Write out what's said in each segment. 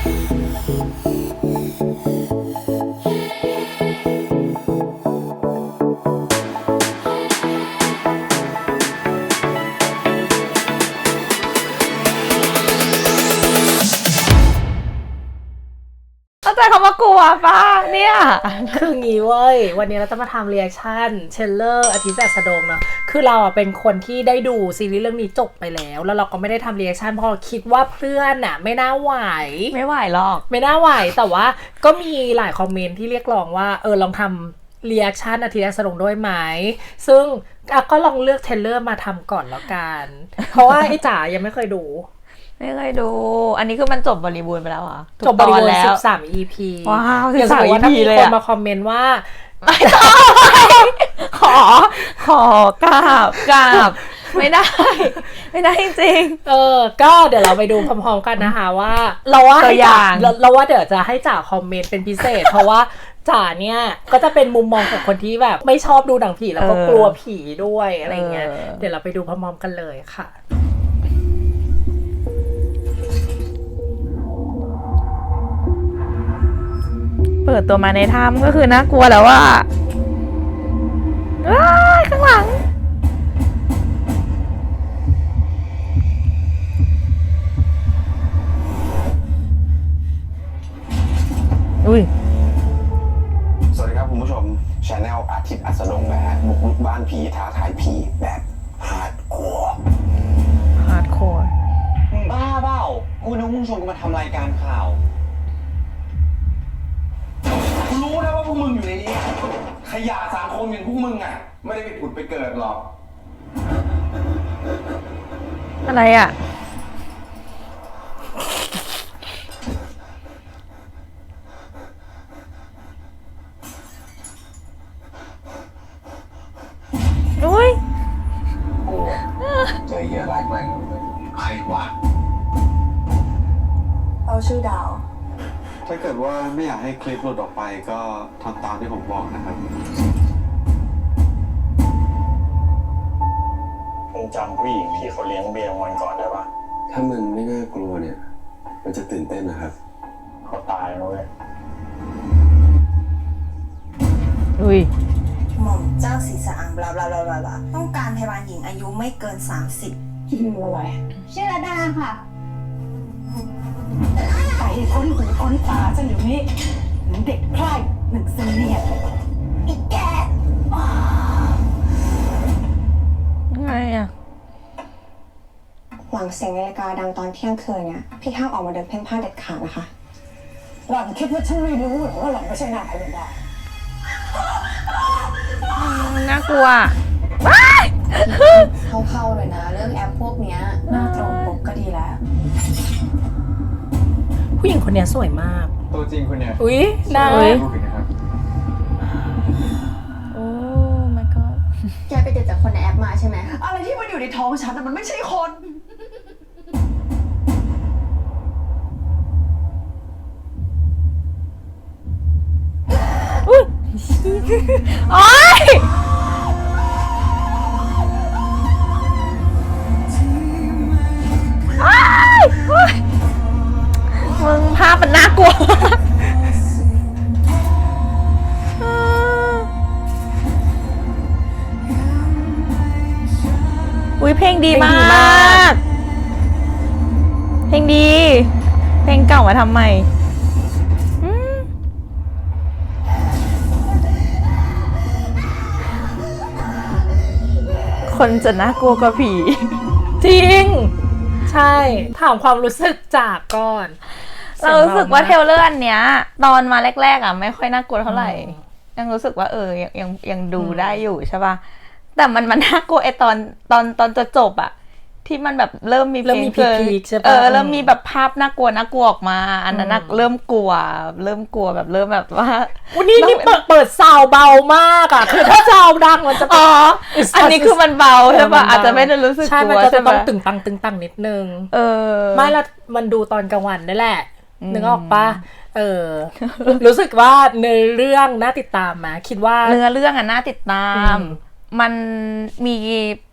เข้ เนี่ยคืองี้เว้ย วันนี้เราจะมาทำเรีแอคชั่นเชลเลอร์อาทิตย์แสกสะดงเนาะคือเราอะเป็นคนที่ได้ดูซีรีส์เรื่องนี้จบไปแล้ว แล้วเราก็ไม่ได้ทำเรีแอคชั่นเพราะเราคิดว่าเพื่อนอะ ไม่น่าไหว ไม่ไหวหรอก ไม่น่าไหว แต่ว่าก็มีหลายคอมเมนต์ที่เรียกร้องว่า เออลองทำรีแอคชั่นอาทิตย์แสกสะดงด้วยไหม ซึ่งอะก็ลองเลือกเทรลเลอร์มาทำก่อนแล้วกัน เพราะว่าไอ้จ๋ายังไม่เคยดู ไม่เคยดู อันนี้คือมันจบบริบูรณ์ไปแล้วเหรอะจบบริบูรณ์แล้วสิบสาม EP ว้าวอย่างสมมติว่า13ถ้า EP มีเลยคนอะมาคอมเมนต์ว่า ขอ ขอกราบกราบ ไม่ได้ ไม่ได้จริง เออ ก็เดี๋ยวเราไปดูพร้อมๆกันนะคะว่า เราว่าตัวให้อย่าจ่างเราเราว่าเดี๋ยวจะให้จ่าคอมเมนต์เป็นพิเศษ เพราะว่าจ่าเนี่ยก็จะเป็นมุมมองของคนที่แบบ ไม่ชอบดูหนังผีแล้วก็เออกลัวผีด้วยอะไรเงี้ย เออ เดี๋ยวเราไปดูพร้อมๆกันเลยค่ะ เปิดตัวมาในถ้ำก็คือน่ากลัวแล้วว่าว้ายข้างหลัง อุ้ย สวัสดีครับคุณผู้ชมช anel อาทิตย์อัสดงนะฮะบุกรุกบ้านผีท้าทายผีแบบฮาร์ดคอร์ฮาร์ดคอร์มึงบ้าเปล่ากูนึกมึงชวนกูมาทำรายการข่าว ว่าพวกมึงอยู่ในนี้ขยะสังคมอย่างพวกมึงอะ ไม่ได้ไปผุดไปเกิดหรอก อะไรอะ อุ้ย โอ้เจอเหี้ยอะไรไหมใครวะเราชื่อดาว ถ้าเกิดว่าไม่อยากให้คลิปหลุดออกไปก็ทำตามที่ผมบอกนะครับ มึงจำผู้หญิงที่เขาเลี้ยงเบียร์วันก่อนได้ปะถ้ามันไม่น่ากลัวเนี่ย มันจะตื่นเต้นนะครับ เขาตายนะเว้ย อุ้ย หม่อมเจ้าศรีสะอางบลาบลาบลาบลาบลาต้องการพยาบาลหญิงอายุไม่เกิน 30 ชื่ออะไร ชื่อระดาค่ะไป ค้นหูค้นตาฉันอยู่นี่หนึ่งเด็กไพร่หนึ่งเสนียดอีแกไงอะหลังเสียงนาฬิกาดังตอนเที่ยงคืนเนี่ยพี่ห้ามออกมาเดินเพ่นพ่านเด็ดขาดนะคะ หล่อนคิดว่าฉันไม่รู้เหรอว่าหล่อนไม่ใช่นางพยาบาลน่ากลัวเข้าๆเลยนะ เรื่องแอปพวกเนี้ยหน้าตรงปกก็ดีแล้ว ผู้หญิงคนเนี้ยสวยมาก ตัวจริงคุณเนี่ยอุ๊ยนะอุ๊ยพูดถึงนะครับโอ้ my god แกไปเจอจากคนในแอปมาใช่ไหม อะไรที่มันอยู่ในท้องฉันน่ะมันไม่ใช่คนโอ๊ย ดีมาก เพลงดี เพลงเก่ามาทำใหม่อืมคนจะน่ากลัวกว่าผี จริง ใช่ ถามความรู้สึกจากก่อน เรารู้สึกว่าเทรลเลอร์อันเนี้ย ตอนมาแรก ๆ อะ ไม่ค่อยน่ากลัวเท่าไหร่ ยังรู้สึกว่าเออยังยังยังดูได้อยู่ใช่ป่ะ แต่มันมันน่ากลัวไอตอนตอนตอนจะจบอะที่มันแบบเริ่มมีเริ่มมีพลงพีคๆใช่ปะเอออืมเริ่มมีแบบภาพน่ากลัวน่ากลัวออกมา อันนั้นน่ะอืมเริ่มกลัว เริ่มกลัวแบบเริ่มแบบว่าวันนี้นี่เปิดเปิดซาวเบามากอะคือถ้าซาวดังมันจะอ๋ออันนี้คือมันเบาใช่ป่ะเนอาจจะไม่ได้รู้สึกใช่กมันลัวก็ใช่จะต้ป่ะองตึงตังตึงตังนิดนึง เออ ไม่ละมันดูตอนกลางวันนี่แหละอืมนึกออกปะเออ รู้สึกว่าเนื้อเรื่องน่าติดตามไหมคิดว่าเนื้อเรื่องอะน่าติดตามอื มมันมี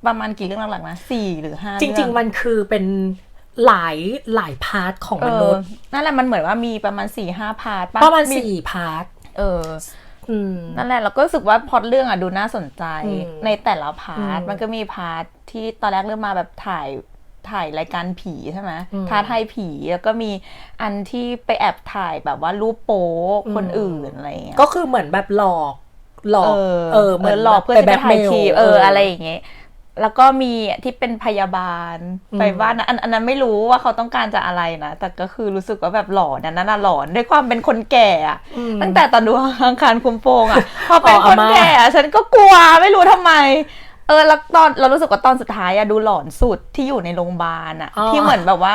ประมาณกี่เรื่องหลักๆนะสี่หรือห้าจริง ๆ มันคือเป็นหลายหลายพาร์ทของเอมอนุษย์นั่นแหละมันเหมือนว่ามีประมาณสี่ห้าพาร์ทปประมาณมีสี่พาร์ทเอออืมนั่นแหละเราก็รู้สึกว่าพล็อตเรื่องอะดูน่าสนใจอืมในแต่ละพาร์ทอืมมันก็มีพาร์ทที่ตอนแรกเริ่มมาแบบถ่ายถ่ายรายการผีใช่ไหมอืมท้าทายผีแล้วก็มีอันที่ไปแอบถ่ายแบบว่ารูปโป๊คนอืมอื่นอะไรอย่างเงี้ยก็คือเหมือนแบบหลอก หลอกเออเออเหมือนหลอกเพื่อจะไปถ่ายคลิปเอออะไรอย่างเงี้ยแล้วก็มีที่เป็นพยาบาลอืมไปบ้านนะอันอันนั้นไม่รู้ว่าเขาต้องการจะอะไรนะ แต่ก็คือรู้สึกว่าแบบหลอนอันนั้นน่ะหลอนด้วยความเป็นคนแก่อะอืมตั้งแต่ตอนดูอังคารคุมโปงอะพอเป็นอ๋อคนอาม่าแก่อะฉันก็กลัวไม่รู้ทำไม เออแล้วตอนเรารู้สึกว่าตอนสุดท้ายอะดูหลอนสุดที่อยู่ในโรงพยาบาลอะอ๋อที่เหมือนแบบว่า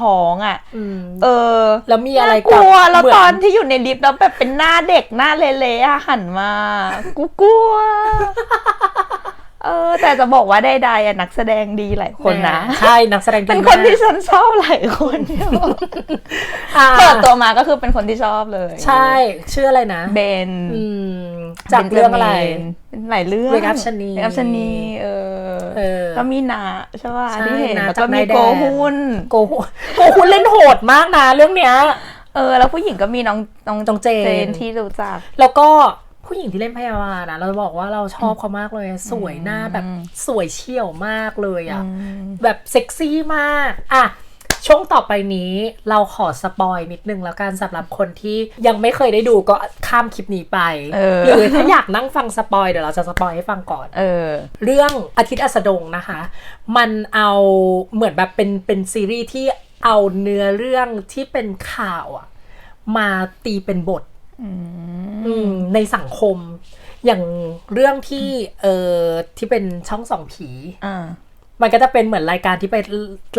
ท้องอะอืมเออ แล้วมีอะไรน่ากกับลัวแล้วเหมืตอนที่อยู่ในลิฟต์แล้วแบบเป็นหน้าเด็กหน้าเละๆอะหันมากูกลัวเออแต่จะบอกว่าใดๆอะนักแสดงดีหลายคนนะใช่นักแสดงดีเป็นคนมากที่ฉันชอบหลายคนเนี่ยอ่าเปิดตัวมาก็คือเป็นคนที่ชอบเลย ใช่ชื่ออะไรนะเบนอืมจากเรื่องอะไรเป็นหลายเรื่องเวกัสชนีเวกัสชนีเออเออ ก็มีนาใช่ป่ะใช่ที่เห็นนาแล้วจากก็มีนายแดนโกฮุนโกหุโกหุนเล่นโหดมากนะเรื่องเนี้ย เออ แล้วผู้หญิงก็มีน้องน้องน้องเจนที่รู้จัก แล้วก็ผู้หญิงที่เล่นพยาบาลนะเราบอกว่าเราชอบเขามากเลย สวยหน้าแบบสวยเฉียวมากเลยอะแบบเซ็กซี่มาก อะ ช่วงต่อไปนี้เราขอสปอยนิดนึงแล้วกันสำหรับคนที่ยังไม่เคยได้ดูก็ข้ามคลิปนี้ไปเออหรือถ้าอยากนั่งฟังสปอยเดี๋ยวเราจะสปอยให้ฟังก่อนเออเรื่องอาทิตย์อัสดงนะคะ มันเอาเหมือนแบบเป็นเป็นซีรีส์ที่เอาเนื้อเรื่องที่เป็นข่าวอะมาตีเป็นบทอืมในสังคม อย่างเรื่องที่เออที่เป็นช่องสองผีอ่า มันก็จะเป็นเหมือนรายการที่ไป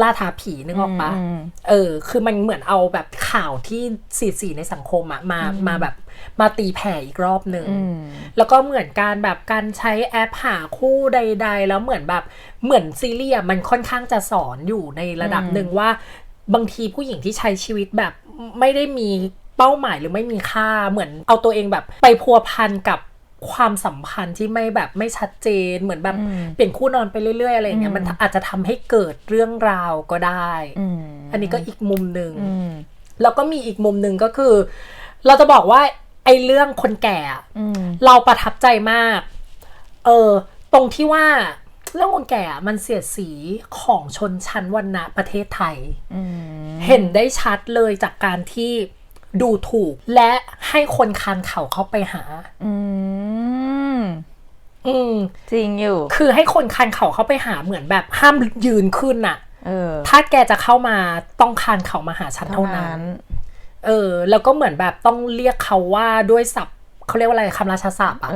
ล่าท้าผีนึกออกปะอืมเออ คือมันเหมือนเอาแบบข่าวที่สีสีในสังคมอะมามาแบบมาตีแผ่อีกรอบหนึ่งอืมแล้วก็เหมือนการแบบการใช้แอปหาคู่ใด ๆ แล้วเหมือนแบบเหมือนซีรีส์อะมันค่อนข้างจะสอนอยู่ในระดับหนึ่งว่า บางทีผู้หญิงที่ใช้ชีวิตแบบไม่ได้มีเป้าหมายหรือไม่มีค่าเหมือนเอาตัวเองแบบไปพัวพันกับ ความสัมพันธ์ที่ไม่แบบไม่ชัดเจนเหมือนแบบอืมเปลี่ยนคู่นอนไปเรื่อยๆอะไรอย่างเงี้ยมันอาจจะทำให้เกิดเรื่องราวก็ได้อืมอันนี้ก็อีกมุมหนึ่งอืมแล้วก็มีอีกมุมหนึ่งก็คือ เราจะบอกว่าไอ้เรื่องคนแก่อะอืมเราประทับใจมาก เออตรงที่ว่าเรื่องคนแก่อะมันเสียดสีของชนชั้นวรรณะประเทศไทยอืมเห็นได้ชัดเลยจากการที่ดูถูกและให้คนคานเข่าเข้าไปหา อืม อืมจริงอยู่ คือให้คนคานเข่าเข้าไปหาเหมือนแบบห้ามยืนขึ้นน่ะเออถ้าแกจะเข้ามาต้องคานเข่ามาหาฉันเท่าเท่านั้นั้นนเออ แล้วก็เหมือนแบบต้องเรียกเขาว่าด้วยศัพท์เขาเรียกว่าอะไรคำราชาศัพท์อะเ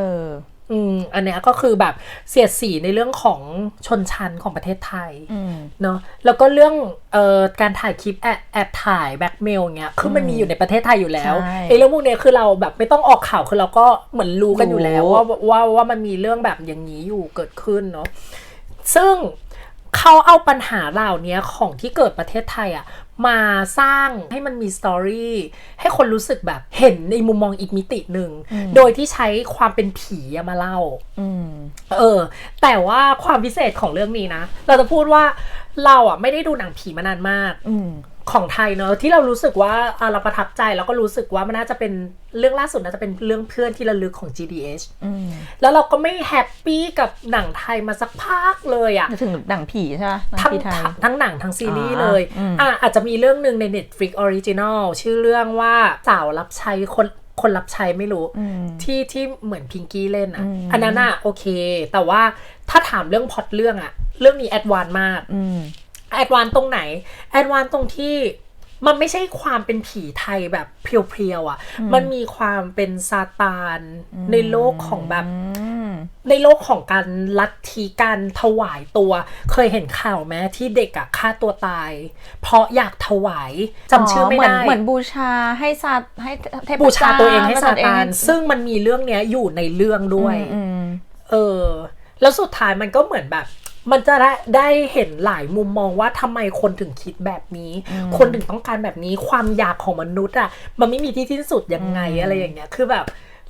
อออืมอันเนี้ยก็คือแบบเสียดสีในเรื่องของชนชั้นของประเทศไทยอืมเนาะแล้วก็เรื่องเอ่อการถ่ายคลิปแอบแอบถ่ายแบ็กเมลเงี้ยคือมันมีอยู่ในประเทศไทยอยู่แล้วใช่ไอ้เรื่องพวกเนี้ยคือเราแบบไม่ต้องออกข่าวคือเราก็เหมือนรู้กันอยู่แล้วรู้ว่าว่าว่ามันมีเรื่องแบบอย่างนี้อยู่เกิดขึ้นเนาะซึ่งเขาเอาปัญหาเหล่านี้ของที่เกิดประเทศไทยอะ มาสร้างให้มันมีสตอรี่ให้คนรู้สึกแบบเห็นในมุมมองอีกมิติหนึ่ง โดยที่ใช้ความเป็นผีอะมาเล่าอืมเออ แต่ว่าความพิเศษของเรื่องนี้นะ เราจะพูดว่าเราอะไม่ได้ดูหนังผีมานานมากอืม ของไทยเนอะที่เรารู้สึกว่าอะเราประทับใจแล้วก็รู้สึกว่ามันน่าจะเป็นเรื่องล่าสุดน่าจะเป็นเรื่องเพื่อนที่ระลึกของ GDH อืมแล้วเราก็ไม่แฮปปี้กับหนังไทยมาสักพักเลยอะถึงหนังผีใช่ไหมหนังทั้งผีไทยทั้งหนังทั้งซีรีส์อ่าเลยอืมอะอาจจะมีเรื่องหนึ่งใน Netflix Original ชื่อเรื่องว่าสาวรับใช้คนคนรับใช้ไม่รู้อืมที่ที่เหมือนพิงกี้เล่นอะอืมอันนั้นอะโอเค แต่ว่าถ้าถามเรื่องพล็อตเรื่องอะ เรื่องนี้แอดวานมากอืม แอดวานตรงไหนแอดวานตรงที่มันไม่ใช่ความเป็นผีไทยแบบเพียวๆอะ มันมีความเป็นซาตานในโลกของแบบอืมในโลกของการลัทธิการถวายตัว เคยเห็นข่าวไหมที่เด็กอะฆ่าตัวตาย เพราะอยากถวายจำชื่อไม่เหมืนได้ เหมือนบูชาให้ซาให้เทพบูชาตัวเองให้พระซาเจ้ตาน ซึ่งมันมีเรื่องเนี้ยอยู่ในเรื่องด้วยอืมเออ แล้วสุดท้ายมันก็เหมือนแบบ มันจะได้ได้เห็นหลายมุมมองว่าทำไมคนถึงคิดแบบนี้ คนถึงต้องการแบบนี้ความอยากของมนุษย์อะมันไม่มีที่สิ้นสุดยังไงอะไรอย่างเงี้ยคือแบบ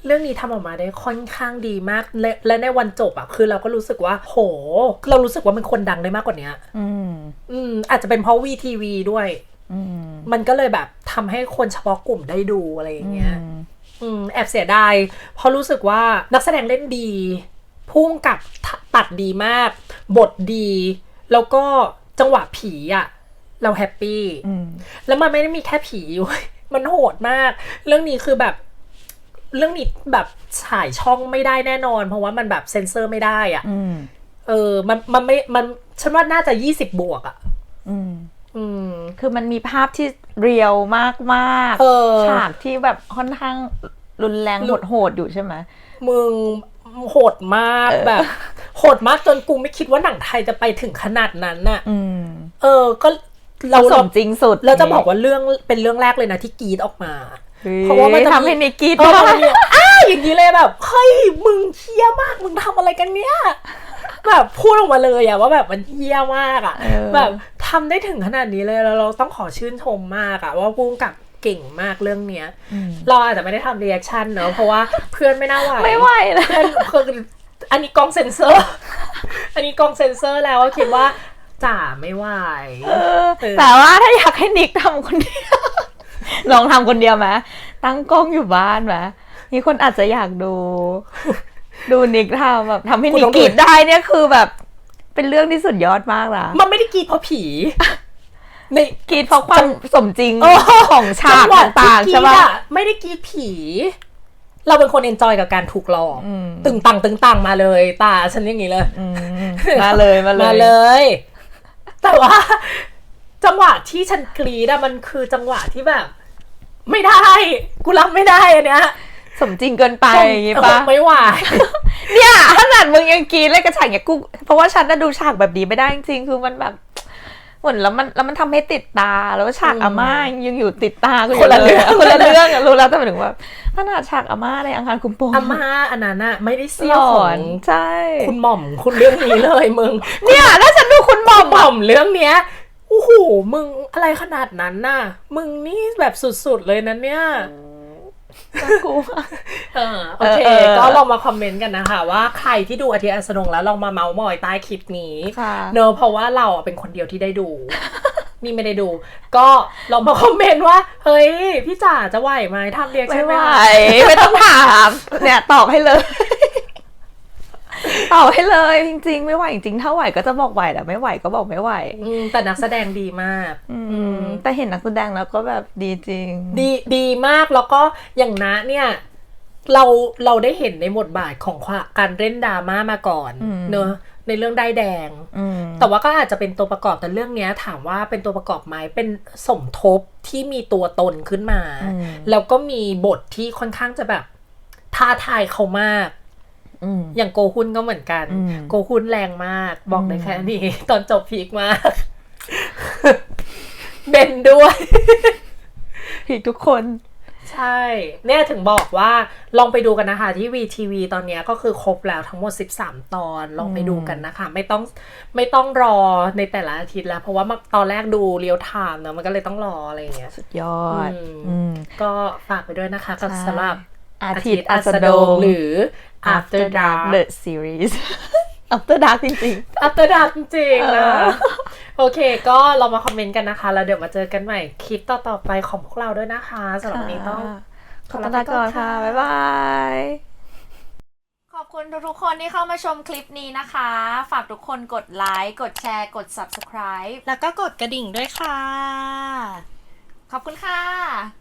เรื่องนี้ทำออกมาได้ค่อนข้างดีมากและและในวันจบอะคือเราก็รู้สึกว่า โห เรารู้สึกว่ามันคนดังได้มากกว่านี้อืม อืม อาจจะเป็นเพราะวีทีวีด้วย อืม มันก็เลยแบบทำให้คนเฉพาะกลุ่มได้ดูอะไรอย่างเงี้ยอืมอืม แอบเสียดายเพราะรู้สึกว่านักแสดงเล่นดี พุ่งกับตัดดีมาก บทดี แล้วก็จังหวะผีอะเราแฮปปี้อืมแล้วมันไม่ได้มีแค่ผีอยู่ มันโหดมาก เรื่องนี้คือแบบเรื่องนี้แบบฉายช่องไม่ได้แน่นอน เพราะว่ามันแบบเซ็นเซอร์ไม่ได้อะอืมเออ มันมันไม่มันฉันว่าน่าจะยี่สิบบวกอะอืมอืมคือมันมีภาพที่เรียวมากมากเออฉากที่แบบค่อนข้างรุนแรงรุนโหดๆอยู่ใช่ไหมมึง โหดมากเออแบบโหดมากจนกูไม่คิดว่าหนังไทยจะไปถึงขนาดนั้นน่ะอืมเออ ก็เราสมจริงสุดเราจะบอกว่าเรื่องเป็นเรื่องแรกเลยนะที่กรีดออกมา เพเพราะราะว่าว่ามัมันนจะทำให้นิกกี้เออมันเนี่ยอ้าอย่างนี้เลยแบบเฮ้ยมึงเฮี้ยมากมึงทำอะไรกันเนี่ยแบบพูดออกมาเลยอะว่าแบบมันเฮี้ยมากอะเออแบบทำได้ถึงขนาดนี้เลยแล้วเราต้องขอชื่นชมมากอะว่าพุ่งกับ เก่งมากเรื่องเนี้ยอืมเราอาจจะไม่ได้ทำรีแอคชั่นเนอะเพราะว่าเพื่อนไม่น่าไหวไม่ไหวเลยเพื่อนคืออันนี้กล้องเซ็นเซอร์ อันนี้กล้องเซ็นเซอร์แล้วก็คิดว่าจ่าไม่ไหวเออเออแต่ว่าถ้าอยากให้นิกทำคนเดียวลองทำคนเดียวไหมตั้งกล้องอยู่บ้านไหมมีคนอาจจะอยากดู ดูนิกทำแบบทำให้นิกกรีดได้เนี่ยคือแบบ เป็นเรื่องที่สุดยอดมากนะมันไม่ได้กรีดเพราะผี ในกรีดเพราะความสมจริงเออของฉากจังหวะต่างๆที่ใช่กรี๊ดปะอะไม่ได้กรีดผี เราเป็นคนเอนจอยกับการถูกหลอกอืมตึงตังตึงตังมาเลยตาฉันอย่างนี้เลยอืมมาเลยมาเลยมาเลย แต่ว่า จังหวะที่ฉันกรีดอะมันคือจังหวะที่แบบ ไม่ได้ กูรับไม่ได้อันเนี้ยสมจริงเกินไปอย่างงี้ปะไม่ไหวเนี่ยขนาดมึงยังกรีดเลยกระฉากอย่างกูเพราะว่าฉันน่ะดูฉากแบบนี้ไม่ได้จริงๆคือมันแบบ เหมือนแล้วมันแล้วมันทำให้ติดตาแล้วฉากอืมอาม่ายังอยู่ติดตากูคนละเรื่องคนละเรื่องอะรู้แล้วแต่หมายถึงว่าขนาดฉากอาม่าในอังคารคุมโปงอาม่าอันนั้นอะไม่ได้หเสี้ยวลขออนงใช่คุณหม่อมคุณเรื่องนี้เลยมึงเนี่ยถ้าฉันดูคุณหมอมหม่อมเรื่องเนี้ยโอ้โหมึงอะไรขนาดนั้นน่ะ มึงนี่แบบสุดๆเลยนะเนี่ย กูเออโอเคเออเออก็ลองมาคอมเมนต์กันนะคะ ว่าใครที่ดูอาทิตย์อัสดงแล้วลองมาเมาส์มอยใต้คลิปนี้ค่ะเนอะเพราะว่าเราอะเป็นคนเดียวที่ได้ดูนี่ไม่ได้ดู ก็ลองมาคอมเมนต์ว่า เฮ้ย พี่จ๋าจะไหวไหมทำเรียกไม่ใช่ไหไหมวคะไม่ต้องถาม เนี่ยตอบให้เลยตอบให้เลยจริง ๆ ไม่ไหวจริงๆถ้าไหวก็จะบอกไหวแต่ไม่ไหวก็บอกไม่ไหวอืมแต่นักแสดงดีมาก อืมแต่ เห็นนักแสดงแล้วก็แบบดีจริง ดีดีมากแล้วก็อย่างนะเนี่ยเราเราได้เห็นในบทบาทของความการเล่นดราม่ามาก่อนอืมเนอะในเรื่องได้ายแดงอืมแต่ว่าก็อาจจะเป็นตัวประกอบแต่เรื่องเนี้ยถามว่าเป็นตัวประกอบไหมเป็นสมทบที่มีตัวตนขึ้นมาอืมแล้วก็มีบทที่ค่อนข้างจะแบบท้าทายเขามากอืมอย่างโกฮุนก็เหมือนกันอืมโกฮุนแรงมาก บอกได้แค่นี้ ตอนจบพีคมาก เบนด้วยผิดทุกคน ใช่ เนี่ยถึงบอกว่าลองไปดูกันนะคะ ที่ VTV ตอนเนี้ยก็คือครบแล้วทั้งหมด 13 ตอนลองไปดูกันนะคะ ไม่ต้องไม่ต้องรอในแต่ละอาทิตย์แล้ว เพราะว่ามาตอนแรกดูเรียลไทม์เนอะมันก็เลยต้องรออะไรอย่างเงี้ยสุดยอดอืมอืมก็ฝากไปด้วยนะคะกับใช่สำหรับอาทิตย์อัสดงหรือ After Dark the series After Dark จริง After Dark จริงๆนะเออ โอเค ก็เรามาคอมเมนต์กันนะคะ แล้วเดี๋ยวมาเจอกันใหม่คลิปต่อๆไปของพวกเราด้วยนะคะสำหรับวันนี้ต้องขอบคุณก่อนค่ะ บ๊ายบายขอบคุณทุกๆคนที่เข้ามาชมคลิปนี้นะคะ ฝากทุกคนกดไลค์ กดแชร์ กด subscribe แล้วก็กดกระดิ่งด้วยค่ะ ขอบคุณค่ะ